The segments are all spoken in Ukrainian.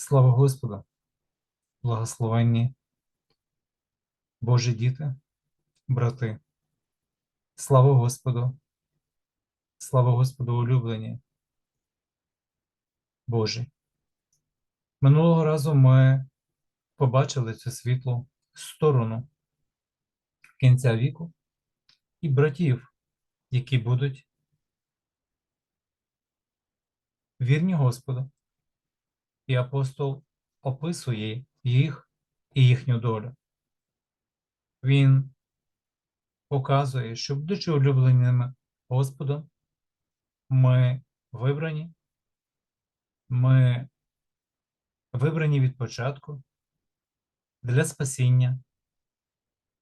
Слава Господу, благословенні Божі діти, брати. Слава Господу, слава Господу, улюблені Божі. Минулого разу ми побачили цю світлу сторону кінця віку і братів, які будуть вірні Господу. І апостол описує їх і їхню долю. Він показує, що, будучи улюбленими Господом, ми вибрані, ми вибрані від початку для спасіння,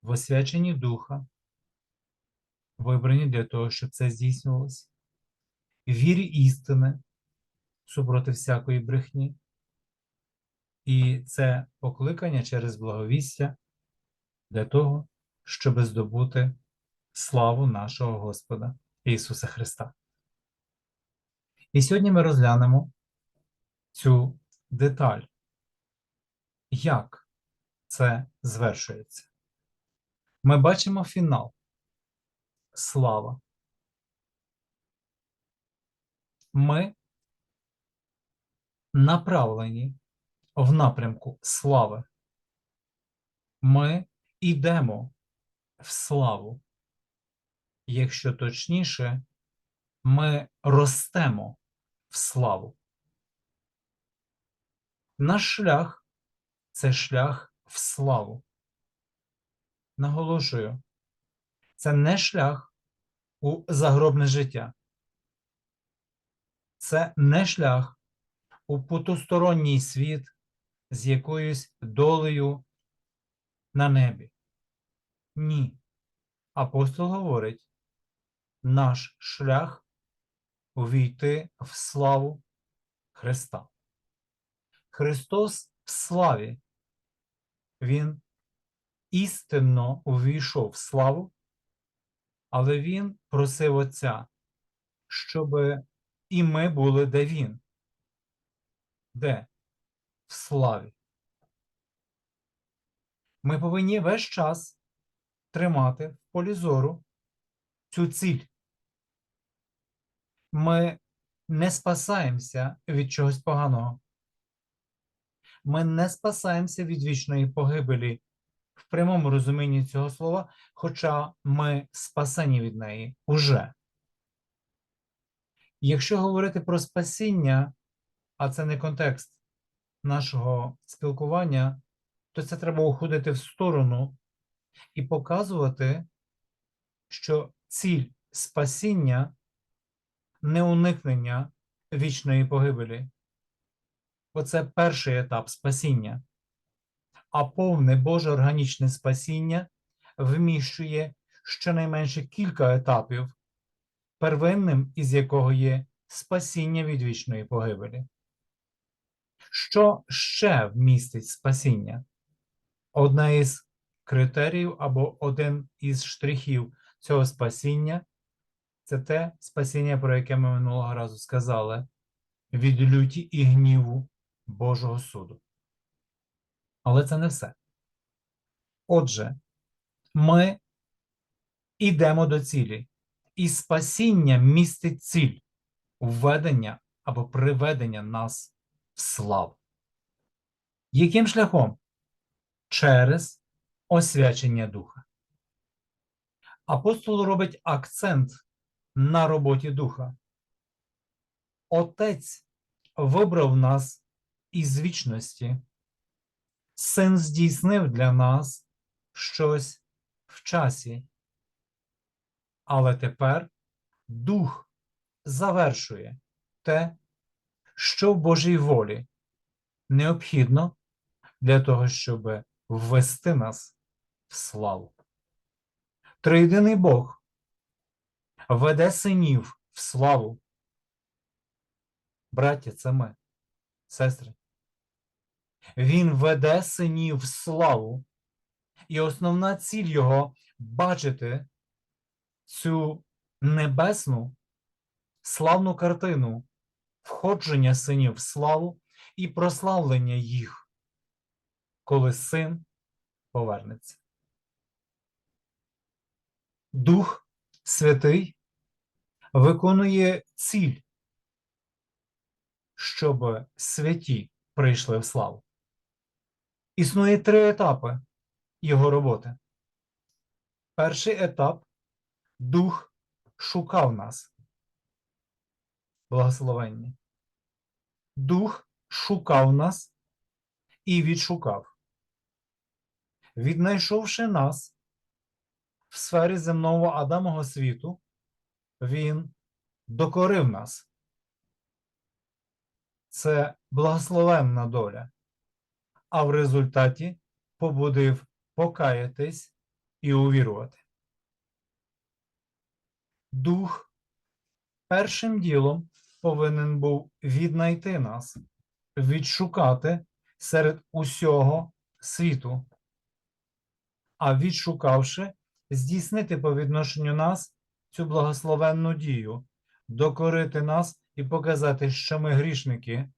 в Духа, вибрані для того, щоб це здійснювалося, вірі істини супроти всякої брехні. І це покликання через благовістя для того, щоб здобути славу нашого Господа Ісуса Христа. І сьогодні ми розглянемо цю деталь, як це звершується. Ми бачимо фінал. Слава. Ми направлені в напрямку слави. Ми йдемо в славу. Якщо точніше, ми ростемо в славу. Наш шлях це шлях в славу. Наголошую, це не шлях у загробне життя. Це не шлях у потусторонній світ з якоюсь долею на небі. Ні. Апостол говорить, наш шлях увійти в славу Христа. Христос в славі. Він істинно увійшов в славу, але Він просив Отця, щоб і ми були де Він. Де? В славі. Ми повинні весь час тримати в полі зору цю ціль. Ми не спасаємося від чогось поганого. Ми не спасаємося від вічної погибелі в прямому розумінні цього слова, хоча ми спасені від неї уже. Якщо говорити про спасіння, а це не контекст нашого спілкування, то це треба уходити в сторону і показувати, що ціль спасіння не уникнення вічної погибелі. Оце перший етап спасіння. А повне Боже органічне спасіння вміщує щонайменше кілька етапів, первинним із якого є спасіння від вічної погибелі. Що ще вмістить спасіння? Одна із критеріїв або один із штрихів цього спасіння це те спасіння, про яке ми минулого разу сказали, від люті і гніву Божого суду. Але це не все. Отже, ми йдемо до цілі, і спасіння містить ціль введення або приведення нас в славу. Яким шляхом? Через освячення духа. Апостол робить акцент на роботі духа. Отець вибрав нас із вічності. Син здійснив для нас щось в часі. Але тепер дух завершує те, що в Божій волі необхідно для того, щоб ввести нас в славу. Триєдиний Бог веде синів в славу. Браття, це ми, сестри. Він веде синів в славу, і основна ціль його бачити цю небесну славну картину входження синів в славу і прославлення їх, коли син повернеться. Дух Святий виконує ціль, щоб святі прийшли в славу. Існує три етапи його роботи. Перший етап Дух шукав нас. Благословення. Дух шукав нас і відшукав. Віднайшовши нас в сфері земного Адамового світу, він докорив нас. Це благословенна доля, а в результаті побудив покаятись і увірувати. Дух першим ділом повинен був віднайти нас, відшукати серед усього світу, а відшукавши, здійснити по відношенню нас цю благословенну дію, докорити нас і показати, що ми грішники,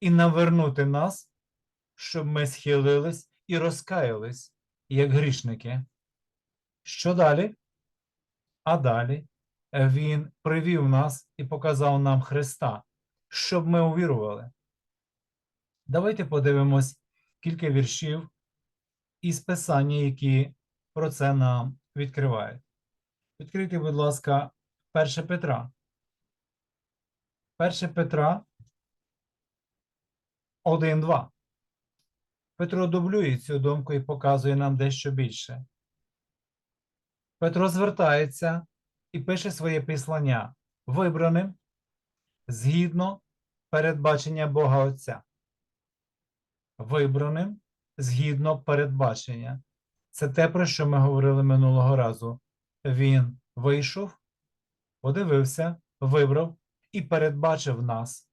і навернути нас, щоб ми схилились і розкаялись, як грішники. Що далі? А далі він привів нас і показав нам Христа, щоб ми увірували. Давайте подивимось кілька віршів із Писання, які про це нам відкривають. Відкрийте, будь ласка, 1 Петра. 1 Петра 1.2. Петро дублює цю думку і показує нам дещо більше. Петро звертається і пише своє післання вибраним згідно передбачення Бога Отця. Вибраним згідно передбачення. Це те, про що ми говорили минулого разу. Він вийшов, подивився, вибрав і передбачив нас.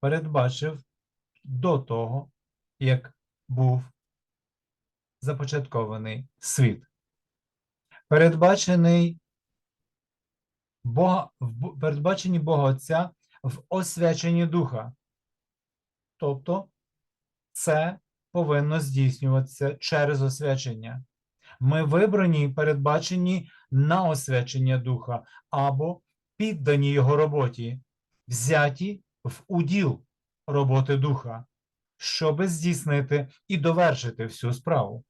Передбачив до того, як був започаткований світ. Передбачений Бога, в передбаченні Бога Отця в освяченні Духа. Тобто це повинно здійснюватися через освячення. Ми вибрані і передбачені на освячення Духа або піддані Його роботі, взяті в уділ роботи Духа, щоби здійснити і довершити всю справу.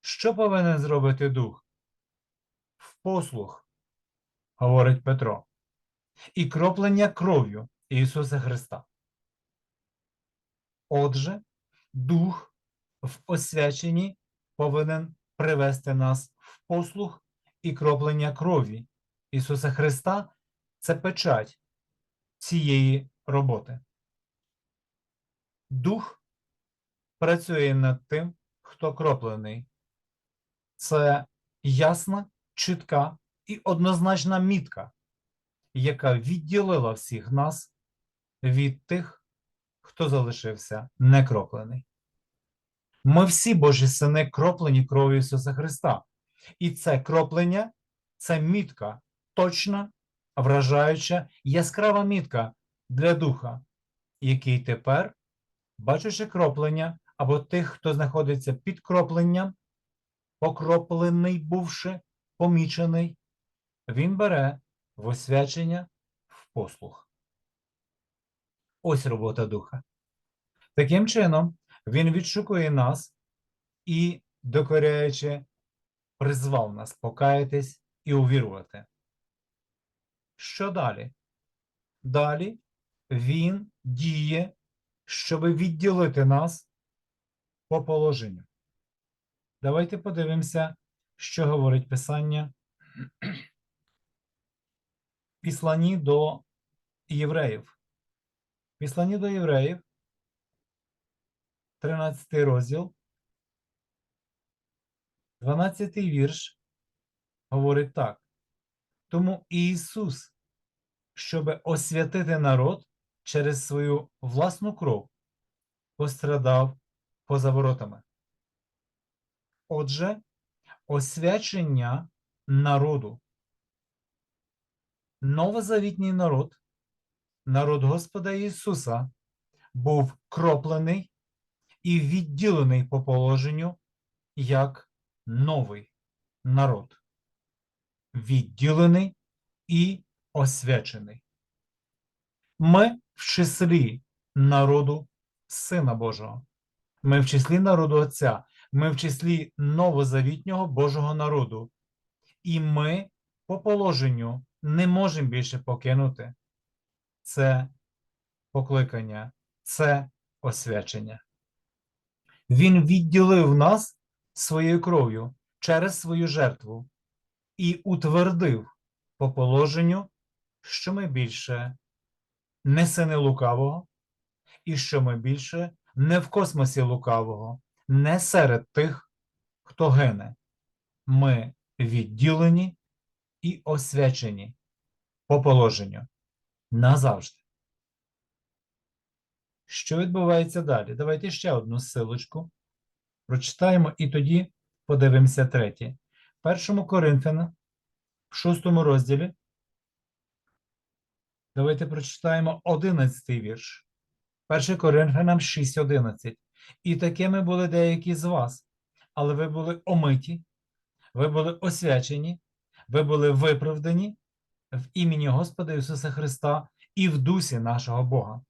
Що повинен зробити Дух? В послух, говорить Петро, і кроплення кров'ю Ісуса Христа. Отже, Дух в освяченні повинен привести нас в послух і кроплення крові Ісуса Христа це печать цієї роботи. Дух працює над тим, хто кроплений. Це ясна, чітка і однозначна мітка, яка відділила всіх нас від тих, хто залишився некроплений. Ми всі Божі сини кроплені кров'ю Ісуса Христа. І це кроплення це мітка, точна, вражаюча, яскрава мітка для духа, який тепер, бачачи кроплення або тих, хто знаходиться під кропленням, покроплений, бувши, помічений, він бере в освячення в послух. Ось робота духа. Таким чином, він відшукує нас і, докоряючи, призвав нас покаятись і увірувати. Що далі? Далі він діє, щоб відділити нас по положенню. Давайте подивимося, що говорить Писання післані до євреїв. Післані до євреїв, 13 розділ, 12 вірш говорить так. Тому Ісус, щоб освятити народ через свою власну кров, пострадав поза воротами. Отже, освячення народу. Новозавітній народ народ Господа Ісуса був кроплений і відділений по положенню як новий народ, відділений і освячений. Ми в числі народу Сина Божого. Ми в числі народу Отця, ми в числі новозавітнього Божого народу. І ми по положенню не можемо більше покинути це покликання, це освячення. Він відділив нас своєю кров'ю через свою жертву і утвердив по положенню, що ми більше не сини лукавого, і що ми більше не в космосі лукавого, не серед тих, хто гине. Ми відділені і освячені по положенню назавжди. Що відбувається далі? Давайте ще одну силочку. Прочитаємо і тоді подивимося третє. Першому Коринфяна, в шостому розділі. Давайте прочитаємо 11 вірш. 1 Коринфянам 6.11. І такими були деякі з вас, але ви були омиті, ви були освячені, ви були виправдані в імені Господа Ісуса Христа і в дусі нашого Бога.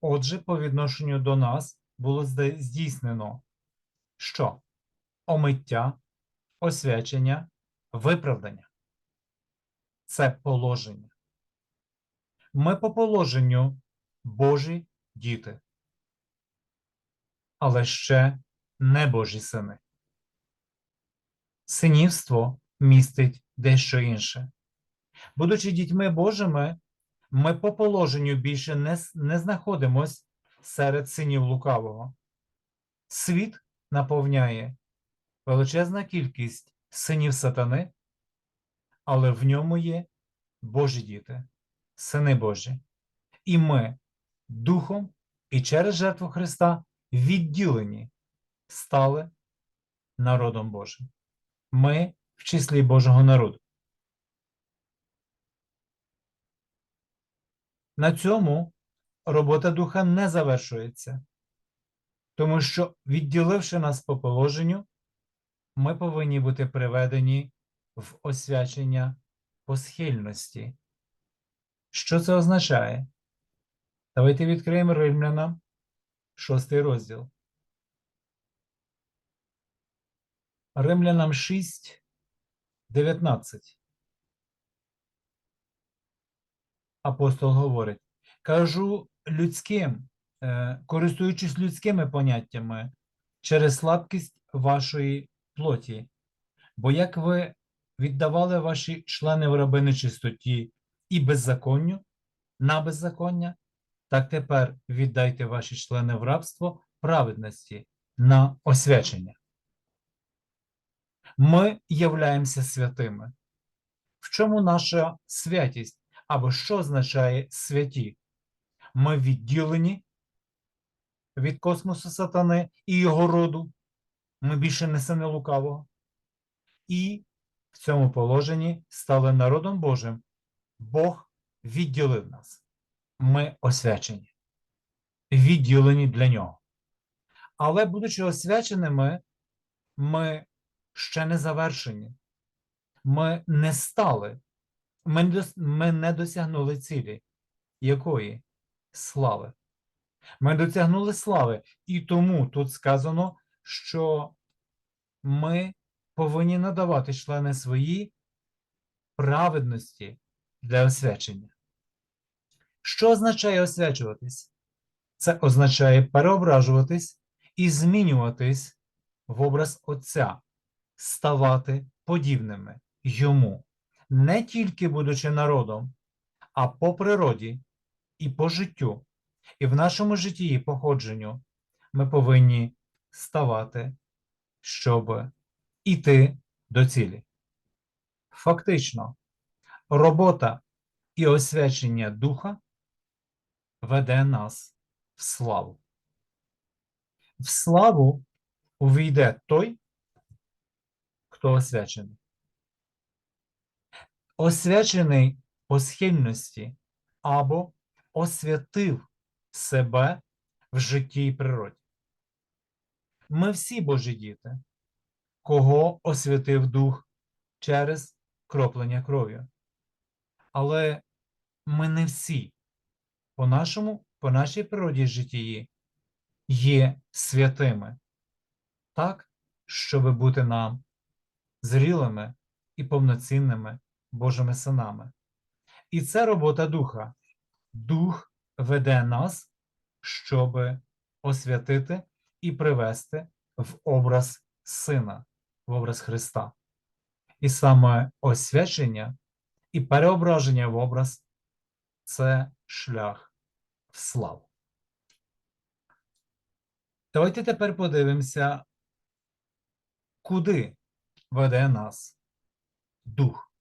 Отже, по відношенню до нас було здійснено що? Омиття, освячення, виправдання. Це положення. Ми по положенню Божі діти, але ще не Божі сини. Синівство містить дещо інше. Будучи дітьми Божими, ми по положенню більше не, не знаходимось серед синів лукавого. Світ наповняє величезна кількість синів сатани, але в ньому є Божі діти, сини Божі. І ми духом і через жертву Христа відділені стали народом Божим. Ми в числі Божого народу. На цьому робота духа не завершується, тому що, відділивши нас по положенню, ми повинні бути приведені в освячення по схильності. Що це означає? Давайте відкриємо Римлянам, шостий розділ. Римлянам 6, 19. Апостол говорить: кажу людським, е, користуючись людськими поняттями через слабкість вашої плоті. Бо як ви віддавали ваші члени в раби нечистоті і беззаконню на беззаконня, так тепер віддайте ваші члени в рабство праведності на освячення. Ми являємося святими. В чому наша святість? Або що означає святі? Ми відділені від космосу сатани і його роду. Ми більше не сини лукавого. І в цьому положенні стали народом Божим. Бог відділив нас. Ми освячені, відділені для нього. Але, будучи освяченими, ми ще не завершені. Ми не стали, ми не досягнули цілі. Якої? Слави. Ми досягнули слави. І тому тут сказано, що ми повинні надавати члени свої праведності для освячення. Що означає освячуватись? Це означає переображуватись і змінюватись в образ Отця, ставати подібними йому, не тільки будучи народом, а по природі і по життю. І в нашому житті і походженню ми повинні ставати, щоб іти до цілі. Фактично, робота і освячення духа веде нас в славу. В славу увійде той, хто освячений. Освячений по схильності або освятив себе в житті і природі. Ми всі Божі діти, кого освятив Дух через кроплення кров'ю. Але ми не всі по нашому, по нашій природі житті є святими, так, щоб бути нам зрілими і повноцінними Божими синами. І це робота Духа. Дух веде нас, щоб освятити і привести в образ Сина, в образ Христа. І саме освячення і переображення в образ це шлях в славу. Давайте тепер подивимося, куди веде нас дух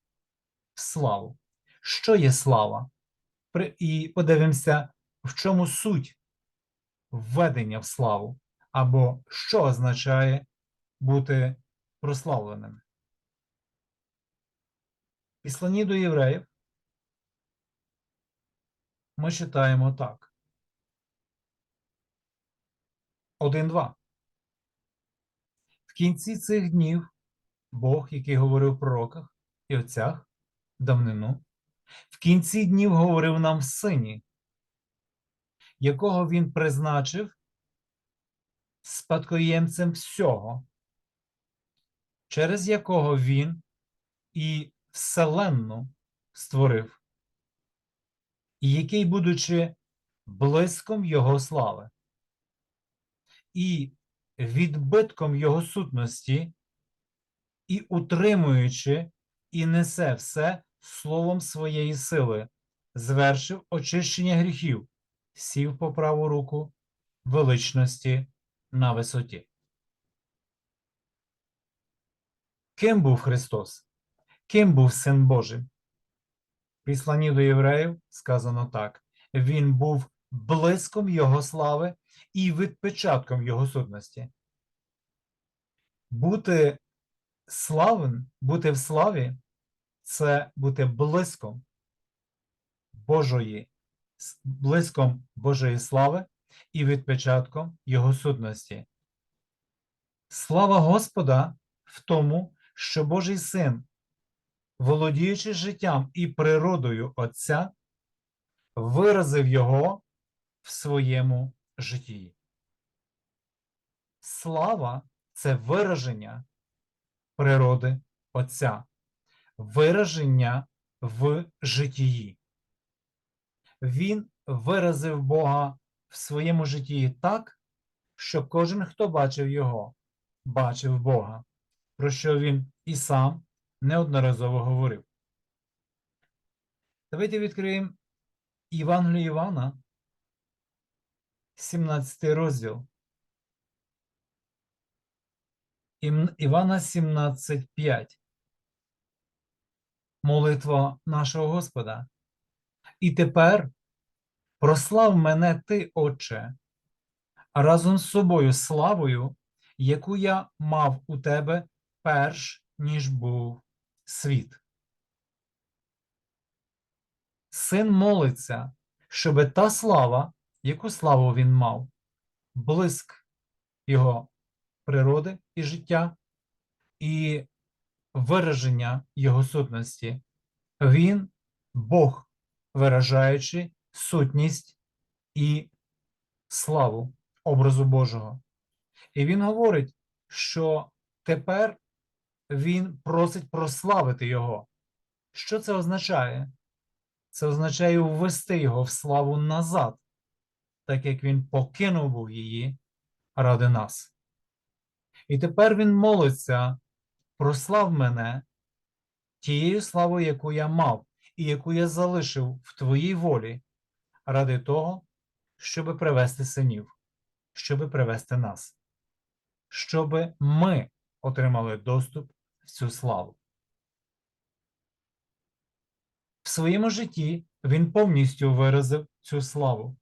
славу. Що є слава? І подивимося, в чому суть введення в славу, або що означає бути прославленим. В Післанні до євреїв ми читаємо так. 1.2. В кінці цих днів Бог, який говорив пророках і отцях давнину, в кінці днів говорив нам в сині, якого він призначив спадкоємцем всього, через якого він і вселенну створив, і який, будучи блиском його слави, і відбитком його сутності, і утримуючи, і несе все словом своєї сили, звершив очищення гріхів, сів по праву руку величності на висоті. Ким був Христос? Ким був Син Божий? В Післанні до євреїв сказано так: Він був блиском Його слави і відпечатком Його сутності. Бути славен, бути в славі це бути блиском Божої, блиском Божої слави і відпечатком Його сутності. Слава Господа в тому, що Божий син, володіючи життям і природою Отця, виразив його в своєму житті. Слава це вираження природи Отця, вираження в житті. Він виразив Бога в своєму житті так, що кожен, хто бачив його, бачив Бога, про що він і сам неодноразово говорив. Давайте відкриємо Євангелію Івана, 17 розділ. Івана 17.5. Молитва нашого Господа. І тепер прослав мене ти, Отче, разом з собою славою, яку я мав у тебе перш ніж був світ. Син молиться, щоб та слава, яку славу він мав, блиск його природи і життя, і вираження його сутності. Він Бог, виражаючи сутність і славу образу Божого. І він говорить, що тепер він просить прославити його. Що це означає? Це означає ввести його в славу назад, так як він покинув був її ради нас. І тепер він молиться, прослав мене тією славою, яку я мав, і яку я залишив в твоїй волі, ради того, щоби привести синів, щоби привести нас, щоби ми отримали доступ в цю славу. В своєму житті він повністю виразив цю славу.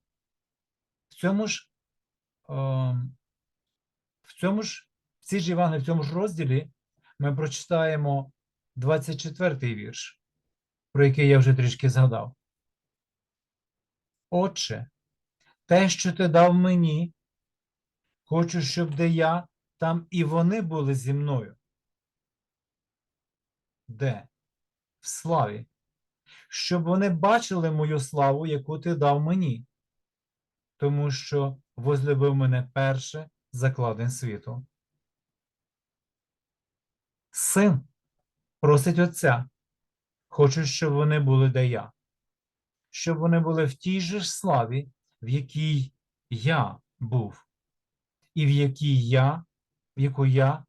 В цьому ж, ем, в цьому ж, в цій ж Івангелії, в цьому ж розділі ми прочитаємо 24-й вірш, про який я вже трішки згадав. Отче, те, що ти дав мені, хочу, щоб де я, там і вони були зі мною. Де? В славі. Щоб вони бачили мою славу, яку ти дав мені, тому що возлюбив мене перше закладен світу. Син просить Отця, хочу, щоб вони були де я, щоб вони були в тій же ж славі, в якій я був, і в якій я, в яку я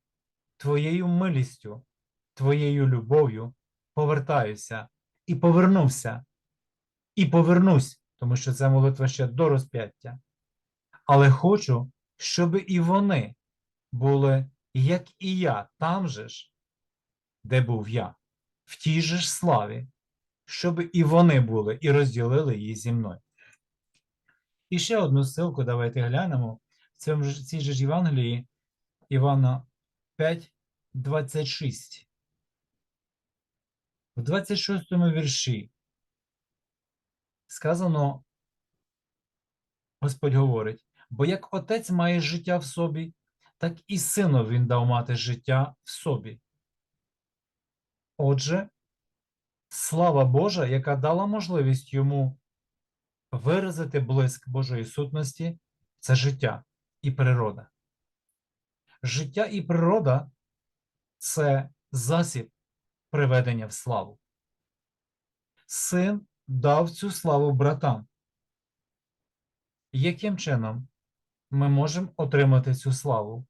твоєю милістю, твоєю любов'ю повертаюся і повернувся, і повернусь, тому що це молитва ще до розп'яття. Але хочу, щоб і вони були, як і я, там же ж, де був я, в тій же ж славі, щоб і вони були, і розділили її зі мною. І ще одну ссылку давайте глянемо в цій же ж Євангелії Івана 5, 26. В 26 вірші сказано, Господь говорить, бо як отець має життя в собі, так і сину він дав мати життя в собі. Отже, слава Божа, яка дала можливість йому виразити блиск Божої сутності, це життя і природа. Життя і природа це засіб приведення в славу. Син дав цю славу братам. Яким чином ми можемо отримати цю славу?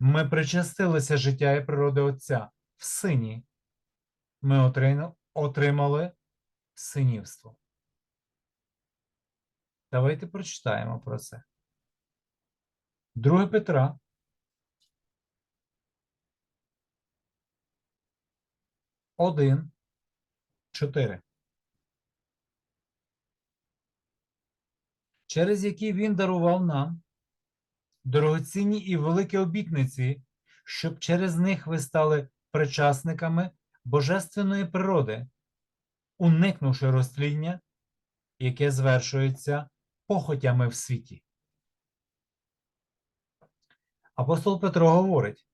Ми причастилися життя і природи Отця в сині. Ми отримали синівство. Давайте прочитаємо про це. 2 Петра, 1, 4. Через які він дарував нам дорогоцінні і великі обітниці, щоб через них ви стали причасниками божественної природи, уникнувши розтління, яке звершується похотями в світі. Апостол Петро говорить,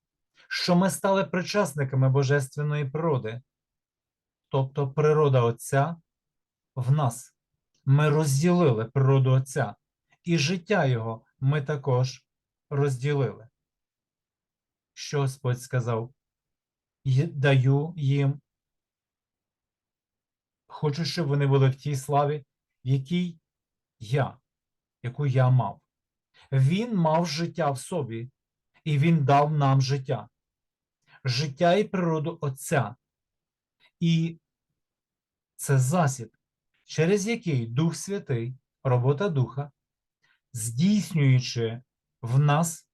що ми стали причасниками божественної природи, тобто природа Отця в нас. Ми розділили природу Отця, і життя Його ми також розділили. Що Господь сказав? Даю їм. Хочу, щоб вони були в тій славі, в якій я, яку я мав. Він мав життя в собі, і він дав нам життя. Життя і природу Отця. І це засіб, через який Дух Святий, робота Духа, здійснюючи в нас,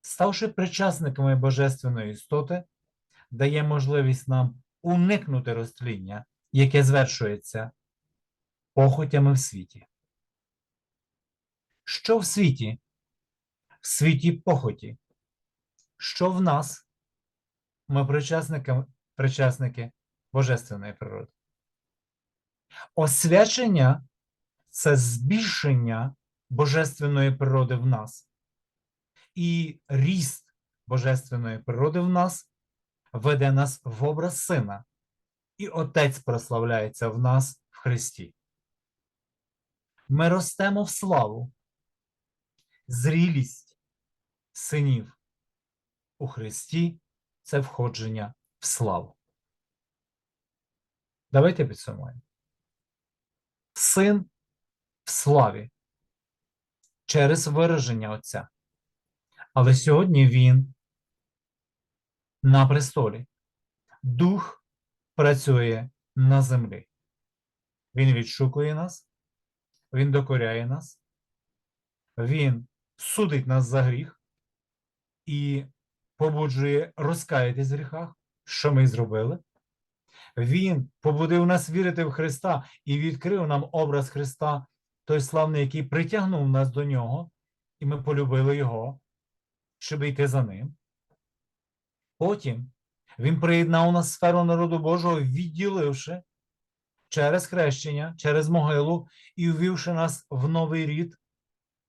ставши причасниками Божественної істоти, дає можливість нам уникнути розтління, яке звершується похотями в світі. Що в світі? В світі похоті. Що в нас? Ми причасники, причасники Божественної природи. Освячення це збільшення божественної природи в нас. І ріст божественної природи в нас веде нас в образ сина, і Отець прославляється в нас в Христі. Ми ростемо в славу, зрілість синів у Христі це входження в славу. Давайте підсумуємо. Син в славі через вираження Отця. Але сьогодні він на престолі. Дух працює на землі. Він відшукує нас, він докоряє нас, він судить нас за гріх і побуджує розкаятись в гріхах, що ми зробили. Він побудив нас вірити в Христа і відкрив нам образ Христа, той славний, який притягнув нас до нього, і ми полюбили Його, щоб йти за ним. Потім він приєднав нас сферу народу Божого, відділивши через хрещення, через могилу і ввівши нас в новий рід,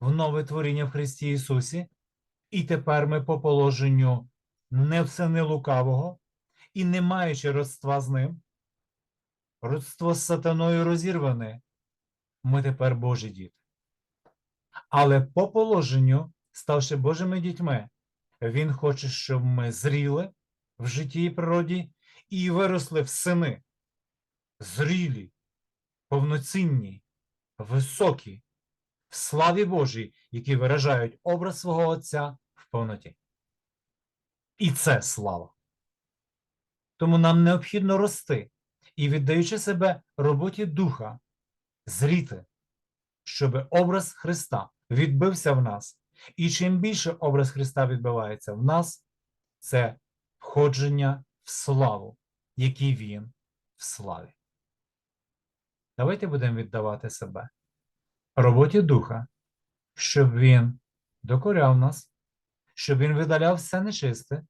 в нове творіння в Христі Ісусі. І тепер ми по положенню не в сини лукавого і не маючи родства з ним, родство з сатаною розірване, ми тепер Божі діти. Але по положенню, ставши Божими дітьми, Він хоче, щоб ми зріли в житті і природі і виросли в сини, зрілі, повноцінні, високі, в славі Божій, які виражають образ свого Отця в повноті. І це слава. Тому нам необхідно рости і, віддаючи себе роботі духа, зріти, щоб образ Христа відбився в нас. І чим більше образ Христа відбивається в нас, це входження в славу, який Він в славі. Давайте будемо віддавати себе роботі духа, щоб він докоряв нас, щоб він видаляв все нечисте,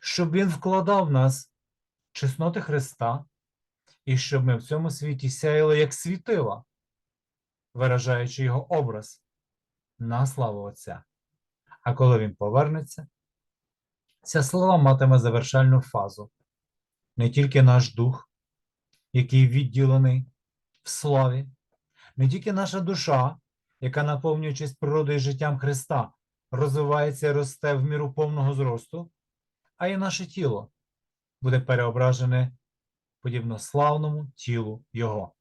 щоб він вкладав в нас чесноти Христа, і щоб ми в цьому світі сяяли як світила, виражаючи його образ на славу Отця. А коли він повернеться, ця слава матиме завершальну фазу. Не тільки наш дух, який відділений в славі, не тільки наша душа, яка, наповнюючись природою і життям Христа, розвивається і росте в міру повного зросту, а й наше тіло буде переображене подібно славному тілу Його.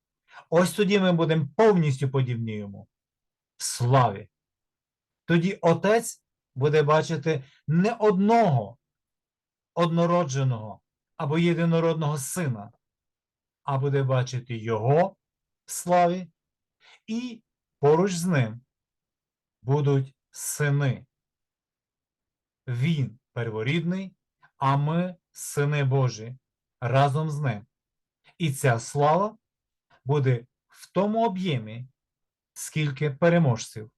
Ось тоді ми будемо повністю подібні йому в славі. Тоді Отець буде бачити не одного однородженого або єдинородного сина, а буде бачити Його в славі, і поруч з ним будуть сини. Він перворідний, а ми сини Божі разом з ним. І ця слава буде в тому об'ємі, скільки переможців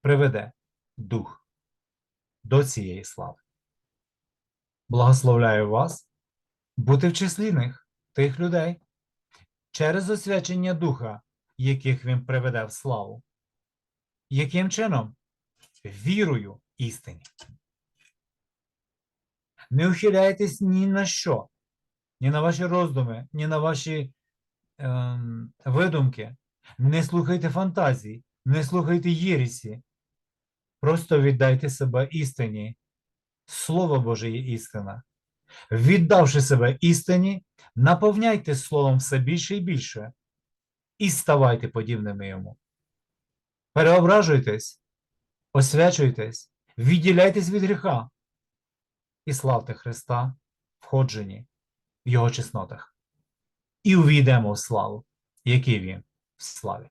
приведе Дух до цієї слави. Благословляю вас бути в числі них, тих людей, через освячення Духа, яких він приведе в славу. Яким чином? Вірою істині. Не ухиляйтесь ні на що, ні на ваші роздуми, ні на ваші ем, видумки. Не слухайте фантазій, не слухайте єрісі. Просто віддайте себе істині. Слово Боже є істина. Віддавши себе істині, наповняйте словом все більше і більше, і ставайте подібними йому. Переображуйтесь, освячуйтесь, відділяйтесь від гріха і славте Христа, входжені в Його чеснотах. І увійдемо в славу, який Він в славі.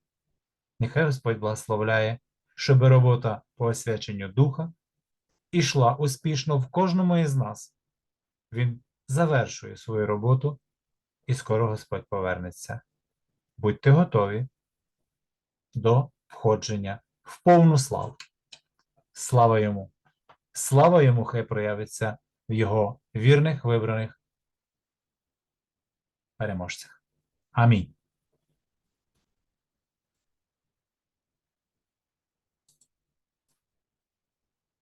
Нехай Господь благословляє, щоб робота по освяченню Духа ішла успішно в кожному із нас. Він завершує свою роботу, і скоро Господь повернеться. Будьте готові до входження в повну славу. Слава йому! Слава йому хай проявиться в його вірних вибраних переможцях. Амінь.